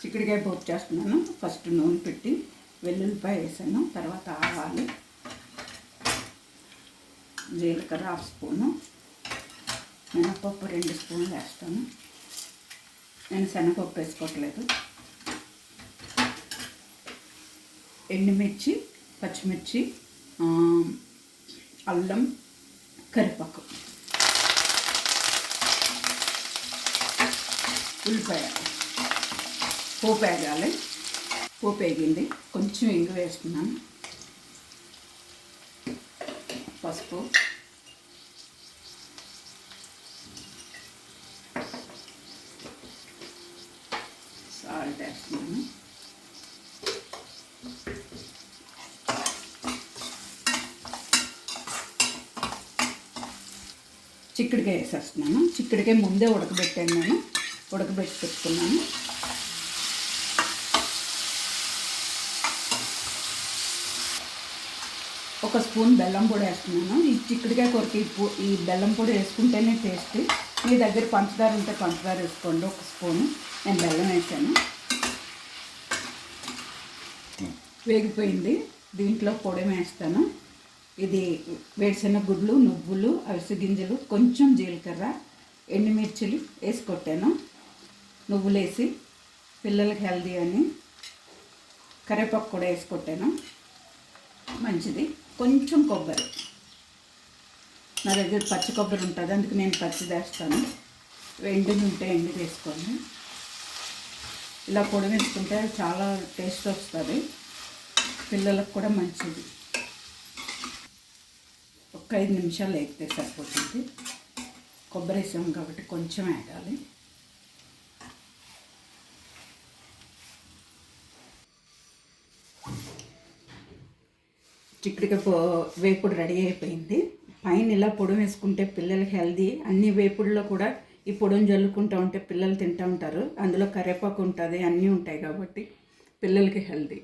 చిక్కుడుకాయ పోపు చేస్తున్నాను. ఫస్ట్ నూనె పెట్టి వెల్లుల్లిపాయ వేసాను. తర్వాత ఆవాలు జీలకర్ర హాఫ్ స్పూను మినపప్పు రెండు స్పూన్లు వేస్తాను. నేను శనగపప్పు వేసుకోవట్లేదు. ఎండుమిర్చి పచ్చిమిర్చి అల్లం కరివేపాకు. ఉల్లిపాయ పోపు వేగాలి. పోపు వేగింది. కొంచెం ఇంగు వేస్తున్నాను. పసుపు. సాల్ట్ వేస్తున్నాను. చిక్కుడుకాయ వేసేస్తున్నాను. చిక్కుడుకాయ ముందే ఉడకబెట్టాను నేను ఉడకబెట్టి పెట్టుకున్నాను. ఒక స్పూన్ బెల్లం పొడి వేస్తున్నాను. ఈ చిక్కుడుకాయ కొరకు ఈ బెల్లం పొడి వేసుకుంటేనే టేస్ట్. మీ దగ్గర పంచదార ఉంటే పంచదార వేసుకోండి ఒక స్పూను. నేను బెల్లం వేసాను. వేగిపోయింది. దీంట్లో పొడి వేస్తాను. ఇది వేరుశెనగ గుడ్లు నువ్వులు అవిసె గింజలు కొంచెం జీలకర్ర ఎండుమిర్చిలు వేసి కొట్టాను. నువ్వులు వేసి పిల్లలకి హెల్దీ అని కరివేపాకు కూడా వేసి కొట్టాను. మంచిది. కొంచెం కొబ్బరి. నా దగ్గర పచ్చి కొబ్బరి ఉంటుంది అందుకు నేను పచ్చి వేస్తాను. ఎండుని ఉంటే ఎండు వేసుకోండి. ఇలా పొడి వేసుకుంటే చాలా టేస్ట్ వస్తుంది. పిల్లలకు కూడా మంచిది. ఒక ఐదు నిమిషాలు వేగితే సరిపోతుంది. కొబ్బరి వేసాం కాబట్టి కొంచెం వేయాలి. చిక్కుడుకాయ పో వేపుడు రెడీ అయిపోయింది. పైన ఇలా పొడి వేసుకుంటే పిల్లలకి హెల్దీ అన్ని వేపుడులో కూడా ఈ పొడిని జల్లుకుంటూ ఉంటే పిల్లలు తింటూ ఉంటారు. అందులో కరివేపాకు ఉంటుంది అన్నీ ఉంటాయి కాబట్టి పిల్లలకి హెల్దీ